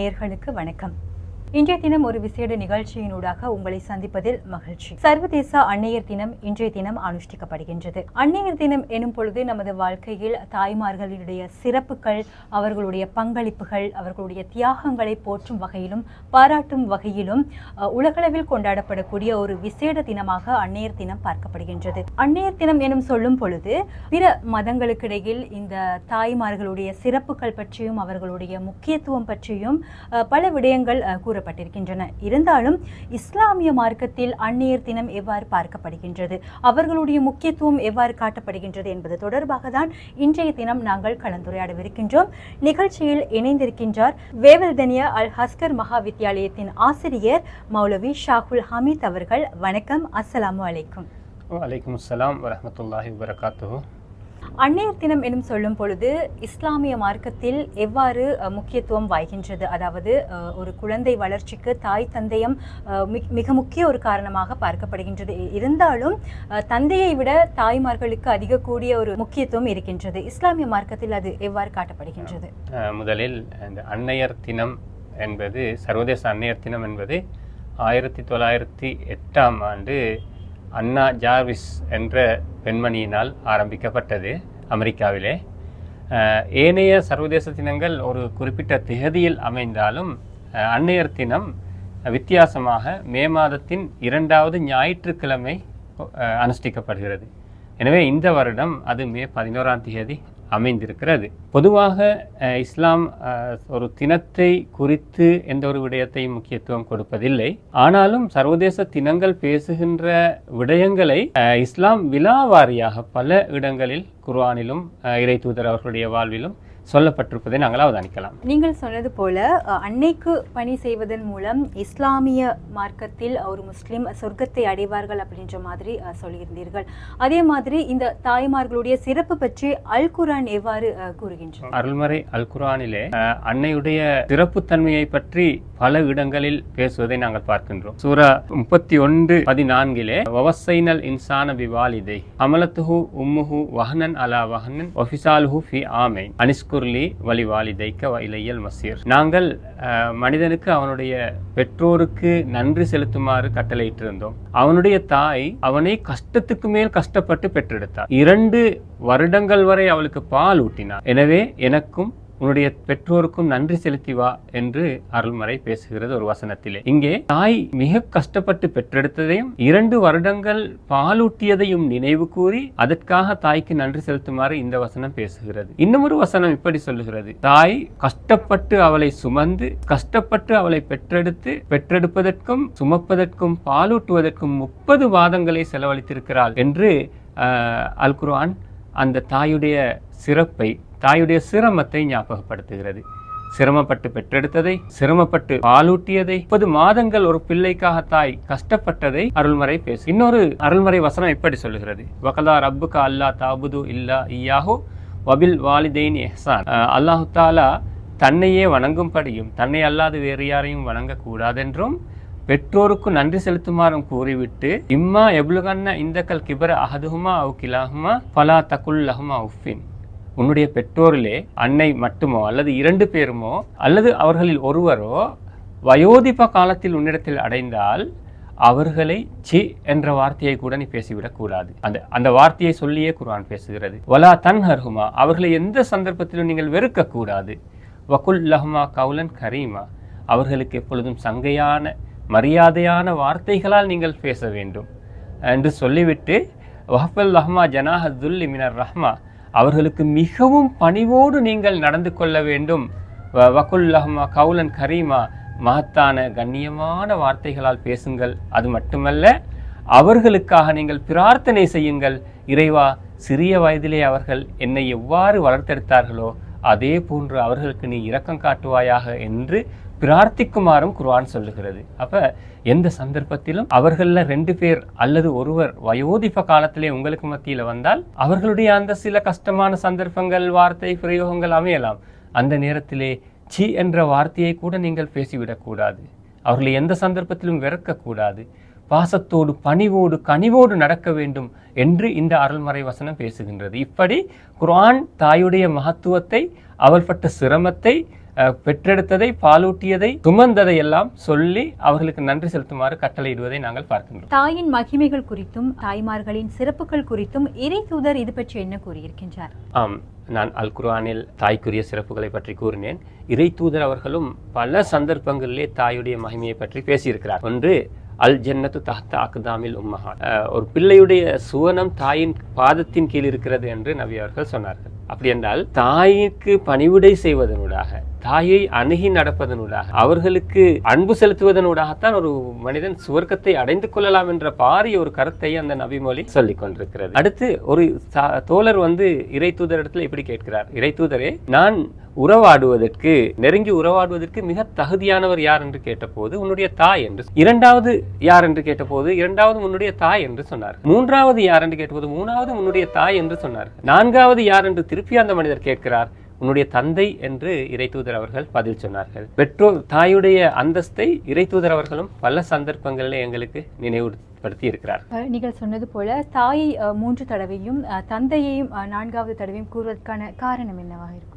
நேயர்களுக்கு வணக்கம். இன்றைய தினம் ஒரு விசேட நிகழ்ச்சியினூடாக உங்களை சந்திப்பதில் மகிழ்ச்சி. சர்வதேச அன்னையர் தினம் இன்றைய தினம் அனுஷ்டிக்கப்படுகின்றது. அன்னையர் தினம் எனும் பொழுது நமது வாழ்க்கையில் தாய்மார்களினுடைய சிறப்புகள் அவர்களுடைய பங்களிப்புகள் அவர்களுடைய தியாகங்களை போற்றும் வகையிலும் பாராட்டும் வகையிலும் உலகளவில் கொண்டாடப்படக்கூடிய ஒரு விசேட தினமாக அன்னையர் தினம் பார்க்கப்படுகின்றது. அன்னையர் தினம் எனும் சொல்லும் பொழுது பிற மதங்களுக்கிடையில் இந்த தாய்மார்களுடைய சிறப்புகள் பற்றியும் அவர்களுடைய முக்கியத்துவம் பற்றியும் பல விடயங்கள் கூற கூறப்பட்டிருக்கின்றன இருந்தாலும் இஸ்லாமிய மார்க்கத்தில் அந்நியர் தினம் எவ்வாறு பார்க்கப்படுகின்றது? அவர்களுடைய முக்கியத்துவம் எவ்வாறு காட்டப்படுகின்றது என்பது தொடர்பாக தான் இன்றைய தினம் நாங்கள் கலந்துரையாடவிருக்கின்றோம். நிகழ்ச்சியில் இணைந்திருக்கின்றார் வேவல்தனியா அல் ஹஸ்கர் மகா வித்தியாலயத்தின் ஆசிரியர் மௌலவி ஷாகுல் ஹமீத் அவர்கள். வணக்கம். அஸ்ஸலாமு அலைக்கும். வலைக்கம் அஸ்லாம் வரமத்துல்லாஹி வரகாத்து அன்னையர் தினம் எனும் சொல்லும் பொழுது இஸ்லாமிய மார்க்கத்தில் எவ்வாறு அஹ், முக்கியத்துவம் வாய்கின்றது? அதாவது அஹ், ஒரு குழந்தை வளர்ச்சிக்கு தாய் தந்தையம் அஹ், மிக- மிக முக்கிய ஒரு காரணமாக பார்க்கப்படுகின்றது. இருந்தாலும் அஹ், தந்தையை விட தாய்மார்களுக்கு அதிக கூடிய ஒரு முக்கியத்துவம் இருக்கின்றது. இஸ்லாமிய மார்க்கத்தில் அது எவ்வாறு காட்டப்படுகின்றது? அஹ் முதலில் இந்த அன்னையர் தினம் என்பது சர்வதேச அன்னையர் தினம் என்பது ஆயிரத்தி தொள்ளாயிரத்தி எட்டாம் ஆண்டு அன்னா ஜார்விஸ் என்ற பெண்மணியினால் ஆரம்பிக்கப்பட்டது அமெரிக்காவிலே. ஏனைய சர்வதேச தினங்கள் ஒரு குறிப்பிட்ட திகதியில் அமைந்தாலும் அன்னையர் தினம் வித்தியாசமாக மே மாதத்தின் இரண்டாவது ஞாயிற்றுக்கிழமை அனுஷ்டிக்கப்படுகிறது. எனவே இந்த வருடம் அது மே பதினோராம் தேதி அமைந்திருக்கிறது. பொதுவாக இஸ்லாம் ஒரு தினத்தை குறித்து எந்த ஒரு விடயத்தையும் முக்கியத்துவம் கொடுப்பதில்லை. ஆனாலும் சர்வதேச தினங்கள் பேசுகின்ற விடயங்களை இஸ்லாம் விலாவாரியாக பல இடங்களில் குர்ஆனிலும் இறை தூதர் அவர்களுடைய வாழ்விலும் சொல்லப்பட்டிருப்பதை நாங்கள் அவதானிக்கலாம். நீங்கள் சொன்னது போல அன்னைக்கு பணி செய்வதன் மூலம் இஸ்லாமிய மார்க்கத்தில் ஒரு முஸ்லிம் சொர்க்கத்தை அடைவார்கள் அப்படின்ற மாதிரி சொல்லியிருந்தீர்கள். அதே மாதிரி இந்த தாய்மார்களுடைய சிறப்பு பற்றி அல் குர்ஆன் எவ்வாறு அஹ், கூறுகின்றது? அருள்மறை அல் குர்ஆனிலே அஹ், அன்னையுடைய சிறப்புத்தன்மையை பற்றி பல இடங்களில் பேசுவதை நாங்கள் பார்க்கின்றோம். சூரா முப்பத்தி ஒன்று பதினான்கிலே வவசைனல் இன்சான பிவாலிதை அமலத்துஹு உம்முஹு வஹனன் அலா வஹனன் ஒஃபிசாலுஹு ஃபி ஆமை அனிஸ்குர்லி வலி வாலிதைக்க இலையல் மசீர். நாங்கள் அஹ், மனிதனுக்கு அவனுடைய பெற்றோருக்கு நன்றி செலுத்துமாறு கட்டளையிட்டிருந்தோம். அவனுடைய தாய் அவனை கஷ்டத்துக்கு மேல் கஷ்டப்பட்டு பெற்றெடுத்தார். இரண்டு வருடங்கள் வரை அவளுக்கு பால் ஊட்டினார். எனவே எனக்கும் உன்னுடைய பெற்றோருக்கும் நன்றி செலுத்தி வா என்று அருள்மறை பேசுகிறது ஒரு வசனத்திலே. இங்கே தாய் மிக கஷ்டப்பட்டு பெற்றெடுத்ததையும் இரண்டு வருடங்கள் பாலூட்டியதையும் நினைவு கூறி அதற்காக தாய்க்கு நன்றி செலுத்துமாறு இந்த வசனம் பேசுகிறது. இன்னும் ஒரு வசனம் இப்படி சொல்லுகிறது. தாய் கஷ்டப்பட்டு அவளை சுமந்து கஷ்டப்பட்டு அவளை பெற்றெடுத்து பெற்றெடுப்பதற்கும் சுமப்பதற்கும் பாலூட்டுவதற்கும் முப்பது வாதங்களை செலவழித்திருக்கிறாள் என்று அல் குர்ஆன் அந்த தாயுடைய சிறப்பை தாயுடைய சிரமத்தை ஞாபகப்படுத்துகிறது. சிரமப்பட்டு பெற்றெடுத்ததை சிரமப்பட்டு பாலூட்டியதை முப்பது மாதங்கள் ஒரு பிள்ளைக்காக தாய் கஷ்டப்பட்டதை அருள்மறை பேசு இன்னொரு அருள்மறை வசனம் இப்படி சொல்லுகிறது. வகதா ரப்புக்கா அல்லா தாபுது இல்லா இயாஹு வபில் வாலிதைன் எஹ்சான் அல்லாஹு தாலா தன்னையே வணங்கும்படியும் தன்னை அல்லாது வேறு யாரையும் வணங்கக்கூடாதென்றும் பெற்றோருக்கு நன்றி செலுத்துமாறும் கூறிவிட்டு இம்மா எவ்வளகன்ன கண்ண இந்தக்கல் கிபர அஹதுஹுமா அவு கிலாஹுமா பலா தகுல்லஹுமா உஃபின் உன்னுடைய பெற்றோரிலே அன்னை மட்டுமோ அல்லது இரண்டு பேருமோ அல்லது அவர்களில் ஒருவரோ வயோதிப காலத்தில் உன்னிடத்தில் அடைந்தால் அவர்களை சி என்ற வார்த்தையை கூட நீ பேசிவிடக் கூடாது. அந்த அந்த வார்த்தையை சொல்லியே குர்ஆன் பேசுகிறது. வலா தன் ஹர்ஹுமா அவர்களை எந்த சந்தர்ப்பத்திலும் நீங்கள் வெறுக்க கூடாது. வகுல் லஹ்மா கவுலன் கரீமா அவர்களுக்கு எப்பொழுதும் சங்கையான மரியாதையான வார்த்தைகளால் நீங்கள் பேச வேண்டும். என்று சொல்லிவிட்டு வஹஃபல் லஹ்மா ஜனாஹுல்லி மினர் ரஹ்மா அவர்களுக்கு மிகவும் பணிவோடு நீங்கள் நடந்து கொள்ள வேண்டும். வ- கவுலன் கரீமா மகத்தான கண்ணியமான வார்த்தைகளால் பேசுங்கள். அது மட்டுமல்ல அவர்களுக்காக நீங்கள் பிரார்த்தனை செய்யுங்கள். இறைவா சிறிய வயதிலே அவர்கள் என்னை எவ்வாறு வளர்த்தெடுத்தார்களோ அதே போன்று அவர்களுக்கு நீ இரக்கம் காட்டுவாயாக என்று பிரார்த்திக்குமாறும் குர்ஆன் சொல்லுகிறது. அப்போ எந்த சந்தர்ப்பத்திலும் அவர்களில் ரெண்டு பேர் அல்லது ஒருவர் வயோதிப காலத்திலே உங்களுக்கு மத்தியில் வந்தால் அவர்களுடைய அந்த சில கஷ்டமான சந்தர்ப்பங்கள் வார்த்தை பிரயோகங்கள் அமையலாம். அந்த நேரத்திலே சி என்ற வார்த்தையை கூட நீங்கள் பேசிவிடக்கூடாது அவர்களை எந்த சந்தர்ப்பத்திலும் வெறுக்கக்கூடாது பாசத்தோடு பணிவோடு கனிவோடு நடக்க வேண்டும் என்று இந்த அருள்மறை வசனம் பேசுகின்றது. இப்படி குர்ஆன் தாயுடைய மகத்துவத்தை அவள்பட்ட சிரமத்தை பெற்றெடுத்ததை பாலூட்டியதை சுமந்ததை எல்லாம் சொல்லி அவர்களுக்கு நன்றி செலுத்துமாறு கட்டளையிடுவதை நாங்கள் பார்க்கின்றோம். தாயின் மகிமைகள் குறித்தும் தாய்மார்களின் சிறப்புகள் குறித்தும் இறை தூதர் இது பற்றி என்ன கூறியிருக்கின்றார்? ஆம் நான் அல் குர்ஆனில் தாய்க்குரிய சிறப்புகளை பற்றி கூறினேன். இறை தூதர் அவர்களும் பல சந்தர்ப்பங்களிலே தாயுடைய மகிமையை பற்றி பேசியிருக்கிறார். ஒன்று அல் ஜன்னத்து தஹ்த அக்தாமில் உம்மஹா ஒரு பிள்ளையுடைய சுவனம் தாயின் பாதத்தின் கீழ் இருக்கிறது என்று நபி அவர்கள் சொன்னார்கள். அப்படி என்றால் தாய்க்கு பணிவிடை செய்வதனூடாக தாயை அணுகி நடப்பதனூடாக அவர்களுக்கு அன்பு செலுத்துவதனூடாகத்தான் ஒரு மனிதன் சுவர்க்கத்தை அடைந்து கொள்ளலாம் என்ற பாரிய ஒரு கருத்தை அந்த நபிமொழி சொல்லிக் கொண்டிருக்கிறது. அடுத்து ஒரு சா- தோழர் வந்து இறை தூதரிடத்தில் இப்படி கேட்கிறார். இறை தூதரே நான் உறவாடுவதற்கு நெருங்கி உறவாடுவதற்கு மிக தகுதியானவர் யார் என்று கேட்டபோது உன்னுடைய தாய் என்று இரண்டாவது யார் என்று கேட்டபோது இரண்டாவது உன்னுடைய தாய் என்று சொன்னார். மூன்றாவது யார் என்று கேட்டபோது மூணாவது உன்னுடைய தாய் என்று சொன்னார். நான்காவது யார் என்று திருப்பி அந்த மனிதர் கேட்கிறார். உன்னுடைய தந்தை என்று இறைத்தூதர் அவர்கள் பதில் சொன்னார்கள். பெற்றோர் தாயுடைய அந்தஸ்தை இறைத்தூதர் அவர்களும் பல சந்தர்ப்பங்களில் எங்களுக்கு நினைவுபடுத்தி இருக்கிறார். நீங்கள் சொன்னது போல தாயை மூன்று தடவையும் தந்தையையும் நான்காவது தடவையும் கூறுவதற்கான காரணம் என்னவாக இருக்கும்?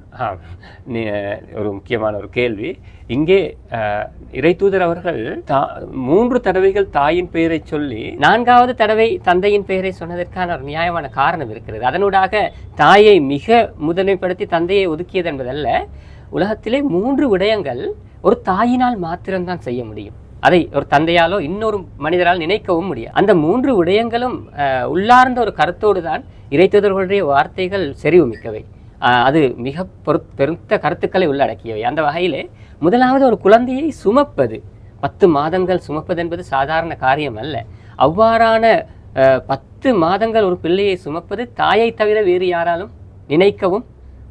ஒரு முக்கியமான ஒரு கேள்வி. இங்கே இறைத்தூதர் அவர்கள் மூன்று தடவைகள் தாயின் பெயரை சொல்லி நான்காவது தடவை தந்தையின் பெயரை சொன்னதற்கான ஒரு நியாயமான காரணம் இருக்கிறது. அதனூடாக தாயை மிக முதன்மைப்படுத்தி தந்தையை ஒதுக்கியது என்பதல்ல உலகத்திலே மூன்று விடயங்கள் ஒரு தாயினால் மாத்திரம்தான் செய்ய முடியும். அதை ஒரு தந்தையாலோ இன்னொரு மனிதரால் நினைக்கவும் முடியாது. அந்த மூன்று விடயங்களும் உள்ளார்ந்த ஒரு கருத்தோடு தான் இறைத்ததர்களுடைய வார்த்தைகள் செறிவு மிக்கவை அது மிக பொரு பெருத்த கருத்துக்களை உள்ளடக்கியவை. அந்த வகையிலே முதலாவது ஒரு குழந்தையை சுமப்பது பத்து மாதங்கள் சுமப்பது என்பது சாதாரண காரியம் அல்ல அவ்வாறான பத்து மாதங்கள் ஒரு பிள்ளையை சுமப்பது தாயை தவிர வேறு யாராலும் நினைக்கவும்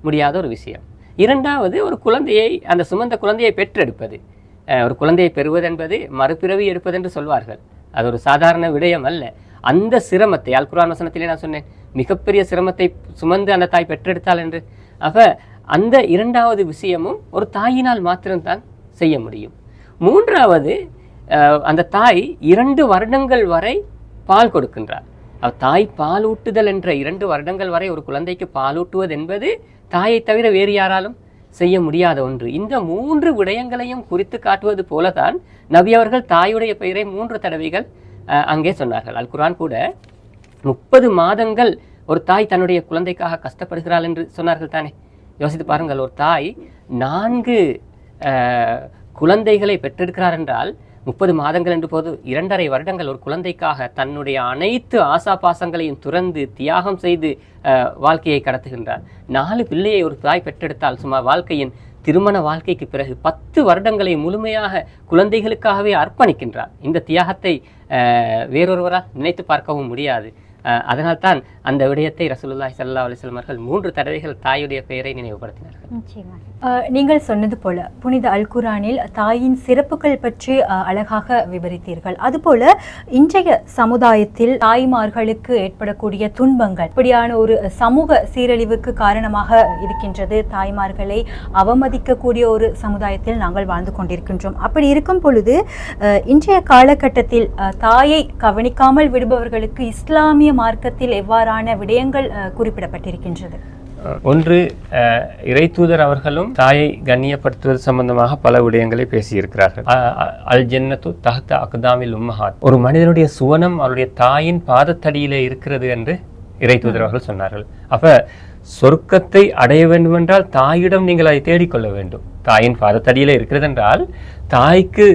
முடியாத ஒரு விஷயம். இரண்டாவது ஒரு குழந்தையை அந்த சுமந்த குழந்தையை பெற்றெடுப்பது. ஒரு குழந்தையை பெறுவதென்பது மறுபிறவி எடுப்பதென்று சொல்வார்கள். அது ஒரு சாதாரண விடயம் அல்ல. அந்த சிரமத்தை அல்குரான் வசனத்திலே நான் சொன்னேன் மிகப்பெரிய சிரமத்தை சுமந்து அந்த தாய் பெற்றெடுத்தாள் என்று. அப்ப அந்த இரண்டாவது விஷயமும் ஒரு தாயினால் மாத்திரம்தான் செய்ய முடியும். மூன்றாவது அஹ், அந்த தாய் இரண்டு வருடங்கள் வரை பால் கொடுக்கின்றார் தாய் பாலூட்டுதல் என்ற இரண்டு வருடங்கள் வரை ஒரு குழந்தைக்கு பாலூட்டுவது என்பது தாயை தவிர வேறு யாராலும் செய்ய முடியாத ஒன்று. இந்த மூன்று விடயங்களையும் குறித்து காட்டுவது போலதான் நபி அவர்கள் தாயுடைய பெயரை மூன்று தடவைகள் அங்கே சொன்னார்கள். அல் குரான் கூட முப்பது மாதங்கள் ஒரு தாய் தன்னுடைய குழந்தைக்காக கஷ்டப்படுகிறாள் என்று சொன்னார்கள் தானே. யோசித்து பாருங்கள் ஒரு தாய் நான்கு குழந்தைகளை பெற்றெடுக்கிறார் என்றால் முப்பது மாதங்கள் என்று போது இரண்டரை வருடங்கள் ஒரு குழந்தைக்காக தன்னுடைய அனைத்து ஆசாபாசங்களையும் துறந்து தியாகம் செய்து வாழ்க்கையை கடத்துகின்றார். நாலு பிள்ளையை ஒரு தாய் பெற்றெடுத்தால் சுமார் வாழ்க்கையின் திருமண வாழ்க்கைக்கு பிறகு பத்து வருடங்களை முழுமையாக குழந்தைகளுக்காகவே அர்ப்பணிக்கின்றார். இந்த தியாகத்தை வேறொருவரால் நினைத்து பார்க்கவும் முடியாது. அதனால்தான் அந்த விடயத்தை ரசூலுல்லாஹி சல்லா அலைஹி அவர்கள் மூன்று தடவைகள் தாயுடைய பெயரை நினைவுபடுத்தினார்கள். நீங்கள் சொன்னது போல புனித அல் குரானில் தாயின் சிறப்புகள் பற்றி அழகாக விவரித்தீர்கள். அதுபோல இன்றைய சமுதாயத்தில் தாய்மார்களுக்கு ஏற்படக்கூடிய துன்பங்கள் இப்படியான ஒரு சமூக சீரழிவுக்கு காரணமாக இருக்கின்றது. தாய்மார்களை அவமதிக்கக்கூடிய ஒரு சமுதாயத்தில் நாங்கள் வாழ்ந்து கொண்டிருக்கின்றோம். அப்படி இருக்கும் பொழுது அஹ், இன்றைய காலகட்டத்தில் அஹ், தாயை கவனிக்காமல் விடுபவர்களுக்கு இஸ்லாமிய மார்க்கத்தில் எவ்வாறான விடயங்கள் குறிப்பிடப்பட்டிருக்கின்றது? ஒன்று இறைத்தூதர் அவர்களும் தாயை கண்ணியப்படுத்துவது சம்பந்தமாக பல விடயங்களை பேசியிருக்கிறார்கள். அல் ஜென்னத்து தஹத் அக்தாமில் உம்மஹாத். ஒரு மனிதனுடைய சுவனம் அவருடைய தாயின் பாதத்தடியிலே இருக்கிறது என்று இறைத்தூதர் அவர்கள் சொன்னார்கள். அப்ப சொர்க்கத்தை அடைய வேண்டுமென்றால் தாயிடம் நீங்கள் அதை தேடிக்கொள்ள வேண்டும். தாயின் பாதத்தடியில் இருக்கிறது என்றால் தாய்க்கு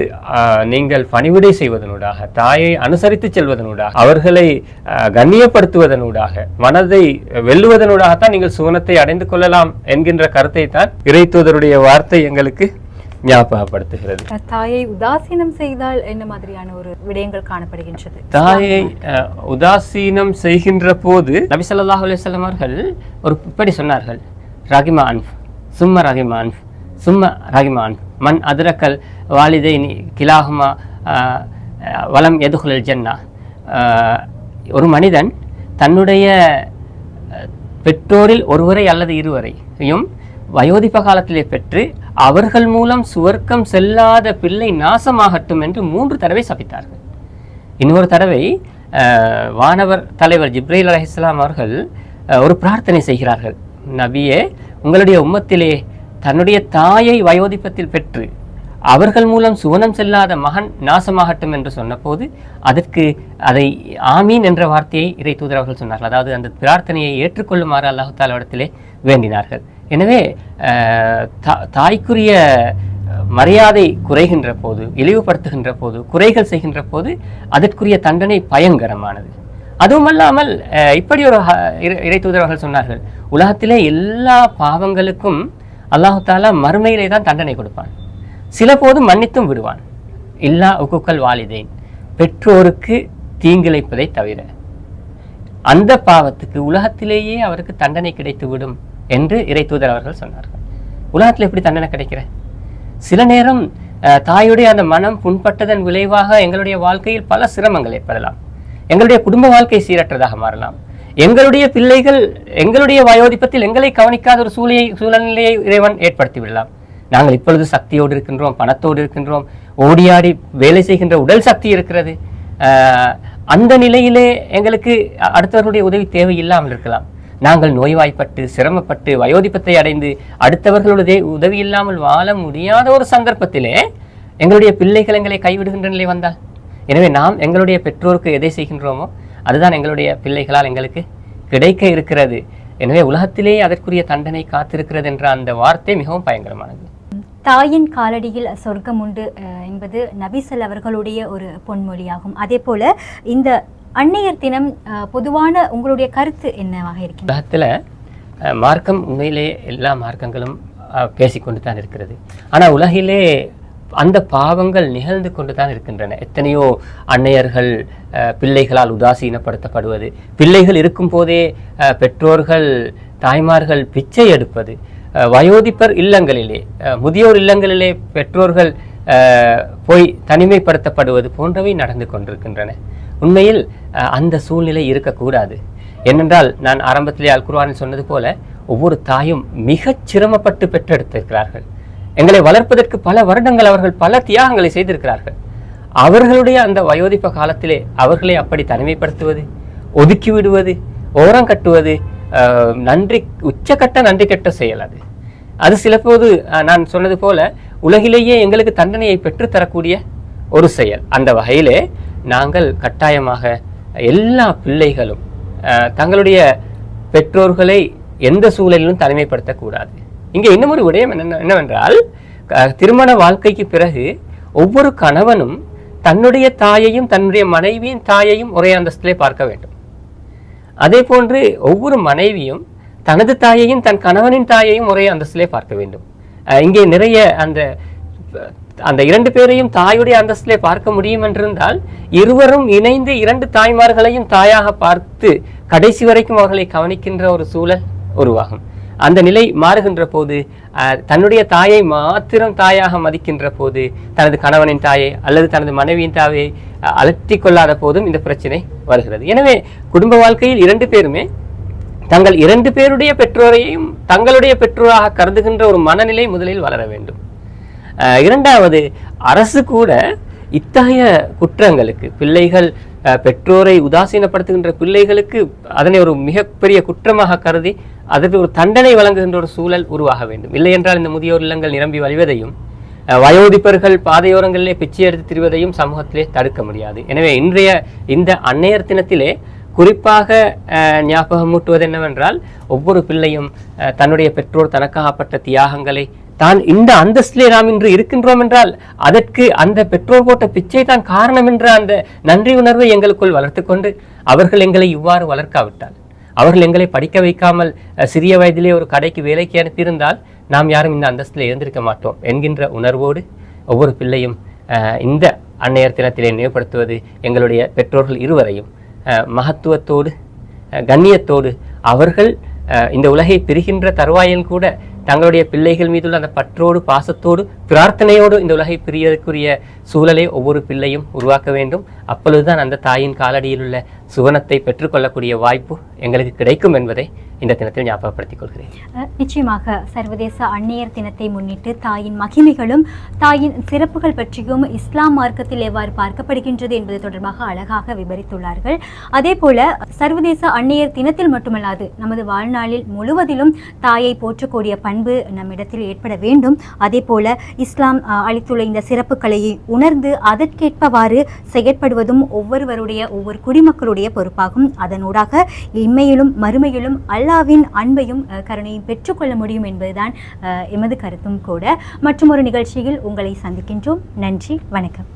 நீங்கள் பணிவிடை செய்வதனூடாக தாயை அனுசரித்து செல்வதனூடாக அவர்களை கண்ணியப்படுத்துவதனூடாக மனதை வெல்லுவதனூடாகத்தான் நீங்கள் சுவனத்தை அடைந்து கொள்ளலாம் என்கின்ற கருத்தை தான் இறைத்தூதருடைய வார்த்தை எங்களுக்கு ஞாபகப்படுத்துகிறது. தாயை உதாசீனம் செய்தால் என்ன மாதிரியான ஒரு விடயங்கள் காணப்படுகின்றது? தாயை உதாசீனம் செய்கின்ற போது நபி ஸல்லல்லாஹு அலைஹி வஸல்லம் அவர்கள் ஒரு இப்படி சொன்னார்கள். ரகிமா அன்ஃப் சும்ம ரகிமா அன்ஃப் சும்ம ரகிமா அன்ஃப். மன் அதிரக்கல் வாலிதைனி கிலாஹுமா ஆஹ், வலம் எதுகுலல் ஜன்னா. ஒரு மனிதன் தன்னுடைய பெற்றோரில் ஒருவரை அல்லது இருவரையும் வயோதிப காலத்திலே பெற்று அவர்கள் மூலம் சுவர்க்கம் செல்லாத பிள்ளை நாசமாகட்டும் என்று மூன்று தடவை சபித்தார்கள். இன்னொரு தடவை வானவர் தலைவர் ஜிப்ரேல் அலைஹிஸ்ஸலாம் அவர்கள் ஒரு பிரார்த்தனை செய்கிறார்கள். நபியே உங்களுடைய உம்மத்திலே தன்னுடைய தாயை வயோதிப்பத்தில் பெற்று அவர்கள் மூலம் சுவனம் செல்லாத மகன் நாசமாகட்டும் என்று சொன்னபோது அதற்கு அதை ஆமீன் என்ற வார்த்தையை இறை தூதரவர்கள் சொன்னார்கள். அதாவது அந்த பிரார்த்தனையை ஏற்றுக்கொள்ளுமாறு அல்லாஹு தாலாவிடத்திலே வேண்டினார்கள். எனவே தா- தாய்க்குரிய மரியாதை குறைகின்ற போது இழிவுபடுத்துகின்ற போது குறைகள் செய்கின்ற போது அதற்குரிய தண்டனை பயங்கரமானது. அதுவும் அல்லாமல் இப்படி ஒரு இறை- தூதரவர்கள் சொன்னார்கள் உலகத்திலே எல்லா பாவங்களுக்கும் அல்லாஹு தாலா மறுமையிலே தான் தண்டனை கொடுப்பான். சில போது மன்னித்தும் விடுவான். இல்லா உக்குக்கள் வாலிதேன். பெற்றோருக்கு தீங்கிழைப்பதை தவிர அந்த பாவத்துக்கு உலகத்திலேயே அவருக்கு தண்டனை கிடைத்து விடும் என்று இறை தூதர் அவர்கள் சொன்னார்கள். உலகத்தில் எப்படி தண்டனை கிடைக்கிற? சில நேரம் அஹ், தாயுடைய அந்த மனம் புண்பட்டதன் விளைவாக எங்களுடைய வாழ்க்கையில் பல சிரமங்கள் ஏற்படலாம். எங்களுடைய குடும்ப வாழ்க்கை சீரற்றதாக மாறலாம். எங்களுடைய பிள்ளைகள் எங்களுடைய வயோதிப்பத்தில் எங்களை கவனிக்காத ஒரு சூழலை சூழ்நிலையை இறைவன் ஏற்படுத்தி விடலாம். நாங்கள் இப்பொழுது சக்தியோடு இருக்கின்றோம் பணத்தோடு இருக்கின்றோம் ஓடியாடி வேலை செய்கின்ற உடல் சக்தி இருக்கிறது. ஆஹ் அந்த நிலையிலே எங்களுக்கு அடுத்தவர்களுடைய உதவி தேவையில்லாமல் இருக்கலாம். நாங்கள் நோய்வாய்ப்பட்டு சிரமப்பட்டு வயோதிபத்தை அடைந்து அடுத்தவர்களுடைய உதவி இல்லாமல் வாழ முடியாத ஒரு சந்தர்ப்பத்திலே எங்களுடைய பிள்ளைகள் எங்களை கைவிடுகின்ற நிலை வந்தால்? எனவே நாம் எங்களுடைய பெற்றோருக்கு எதை செய்கின்றோமோ அதுதான் எங்களுடைய பிள்ளைகளால் எங்களுக்கு கிடைக்க இருக்கிறது. எனவே உலகத்திலேயே அதற்குரிய தண்டனை காத்திருக்கிறது என்ற அந்த வார்த்தை மிகவும் பயங்கரமானது. தாயின் காலடியில் சொர்க்கம் உண்டு அஹ், என்பது நபிசல் அவர்களுடைய ஒரு பொன்மொழியாகும். அதே போல இந்த அன்னையர் தினம் பொதுவான உங்களுடைய கருத்து என்னவாக இருக்கின்றது? உலகத்தில் மார்க்கம் உண்மையிலே எல்லா மார்க்கங்களும் பேசிக்கொண்டு தான் இருக்கிறது. ஆனால் உலகிலே அந்த பாவங்கள் நிகழ்ந்து கொண்டு தான் இருக்கின்றன. எத்தனையோ அன்னையர்கள் பிள்ளைகளால் உதாசீனப்படுத்தப்படுவது பிள்ளைகள் இருக்கும் போதே பெற்றோர்கள் தாய்மார்கள் பிச்சை எடுப்பது வயோதிப்பர் இல்லங்களிலே முதியோர் இல்லங்களிலே பெற்றோர்கள் போய் தனிமைப்படுத்தப்படுவது போன்றவை நடந்து கொண்டிருக்கின்றன. உண்மையில் அந்த சூழ்நிலை இருக்கக்கூடாது. ஏனென்றால் நான் ஆரம்பத்திலே அல்குர்வானில் சொன்னது போல ஒவ்வொரு தாயும் மிகச் சிரமப்பட்டு பெற்றெடுத்திருக்கிறார்கள். எங்களை வளர்ப்பதற்கு பல வருடங்கள் அவர்கள் பல தியாகங்களை செய்திருக்கிறார்கள். அவர்களுடைய அந்த வயோதிப காலத்திலே அவர்களை அப்படி தனிமைப்படுத்துவது ஒதுக்கி விடுவது ஓரம் கட்டுவது அஹ், நன்றி உச்சக்கட்ட நன்றி கெட்ட செயல் அது. அது சில போது அஹ், நான் சொன்னது போல உலகிலேயே எங்களுக்கு தண்டனையை பெற்றுத்தரக்கூடிய ஒரு செயல். அந்த வகையிலே நாங்கள் கட்டாயமாக எல்லா பிள்ளைகளும் அஹ், தங்களுடைய பெற்றோர்களை எந்த சூழலிலும் தனிமைப்படுத்தக்கூடாது. இங்கே இன்னும் ஒரு விடயம் என்ன என்னவென்றால் திருமண வாழ்க்கைக்கு பிறகு ஒவ்வொரு கணவனும் தன்னுடைய தாயையும் தன்னுடைய மனைவியின் தாயையும் ஒரே அந்தஸ்திலே பார்க்க வேண்டும். அதே போன்று ஒவ்வொரு மனைவியும் தனது தாயையும் தன் கணவனின் தாயையும் ஒரே அந்தஸ்திலே பார்க்க வேண்டும். அஹ் இங்கே நிறைய அந்த அந்த இரண்டு பேரையும் தாயுடைய அந்தஸ்திலே பார்க்க முடியும் என்றிருந்தால் இருவரும் இணைந்து இரண்டு தாய்மார்களையும் தாயாக பார்த்து கடைசி வரைக்கும் அவர்களை கவனிக்கின்ற ஒரு சூழல் உருவாகும். அந்த நிலை மாறுகின்ற போது அஹ், தன்னுடைய தாயை மாத்திரம் தாயாக மதிக்கின்ற போது தனது கணவனின் தாயை அல்லது தனது மனைவியின் தாயை அஹ், கொள்ளாத போதும் இந்த பிரச்சனை வருகிறது. எனவே குடும்ப வாழ்க்கையில் இரண்டு பேருமே தங்கள் இரண்டு பேருடைய பெற்றோரையும் தங்களுடைய பெற்றோராக கருதுகின்ற ஒரு மனநிலை முதலில் வளர வேண்டும். இரண்டாவது அரசு கூட இத்தகைய குற்றங்களுக்கு பிள்ளைகள் பெற்றோரை உதாசீனப்படுத்துகின்ற பிள்ளைகளுக்கு அதனை ஒரு மிகப்பெரிய குற்றமாக கருதி அதற்கு ஒரு தண்டனை வழங்குகின்ற ஒரு சூழல் உருவாக வேண்டும். இல்லை என்றால் இந்த முதியோர் இல்லங்கள் நிரம்பி வழிவதையும் அஹ், வயோதிபர்கள் பாதையோரங்களிலே பிச்சை எடுத்து திரிவதையும் சமூகத்திலே தடுக்க முடியாது. எனவே இன்றைய இந்த அன்னையர் தினத்திலே குறிப்பாக ஞாபகம் மூட்டுவது என்னவென்றால் ஒவ்வொரு பிள்ளையும் தன்னுடைய பெற்றோர் தனக்காகப்பட்ட தியாகங்களை தான் இந்த அந்தஸ்திலே நாம் இன்று இருக்கின்றோம் என்றால் அதற்கு அந்த பெற்றோர் போட்ட பிச்சை தான் காரணம் என்ற அந்த நன்றி உணர்வை எங்களுக்குள் வளர்த்துக்கொண்டு அவர்கள் எங்களை இவ்வாறு வளர்க்காவிட்டால் அவர்கள் எங்களை படிக்க வைக்காமல் சிறிய வயதிலே ஒரு கடைக்கு வேலைக்கு அனுப்பியிருந்தால் நாம் யாரும் இந்த அந்தஸ்தில் இருந்திருக்க மாட்டோம் என்கின்ற உணர்வோடு ஒவ்வொரு பிள்ளையும் இந்த அன்னையர் தினத்திலே நினைவுபடுத்துவது எங்களுடைய பெற்றோர்கள் இருவரையும் மகத்துவத்தோடு கண்ணியத்தோடு அவர்கள் இந்த உலகை பிரிகின்ற தருவாயில் கூட தங்களுடைய பிள்ளைகள் மீதுள்ள அந்த பற்றோடு பாசத்தோடு பிரார்த்தனையோடு இந்த உலகை பிரியதற்குரிய சூழலை ஒவ்வொரு பிள்ளையும் உருவாக்க வேண்டும். அப்பொழுதுதான் அந்த தாயின் காலடியில் உள்ள சுவனத்தை பெற்றுக்கொள்ளக்கூடிய வாய்ப்பு எங்களுக்கு கிடைக்கும் என்பதை இந்த தினத்தில் ஞாபகப்படுத்திக் கொள்கிறேன் நிச்சயமாக சர்வதேச அந்நியர் தினத்தை முன்னிட்டு தாயின் மகிமைகளும் தாயின் சிறப்புகள் பற்றியும் இஸ்லாம் மார்க்கத்தில் எவ்வாறு பார்க்கப்படுகின்றது என்பது தொடர்பாக அழகாக விவரித்துள்ளார்கள். அதே போல சர்வதேச அந்நியர் தினத்தில் மட்டுமல்லாது நமது வாழ்நாளில் முழுவதிலும் தாயை போற்றக்கூடிய பண்பு நம்மிடத்தில் ஏற்பட வேண்டும். அதே போல இஸ்லாம் அளித்துள்ள இந்த சிறப்புகளை உணர்ந்து அதற்கேற்பவாறு செயற்படுவதும் ஒவ்வொருவருடைய ஒவ்வொரு குடிமக்களுடைய பொறுப்பாகும். அதனூடாக இம்மையிலும் மறுமையிலும் அல்லாவின் அன்பையும் அஹ், கருணையும் பெற்றுக்கொள்ள முடியும் என்பதுதான் அஹ், எமது கருத்தும் கூட. மற்றும் ஒரு நிகழ்ச்சியில் உங்களை சந்திக்கின்றோம். நன்றி வணக்கம்.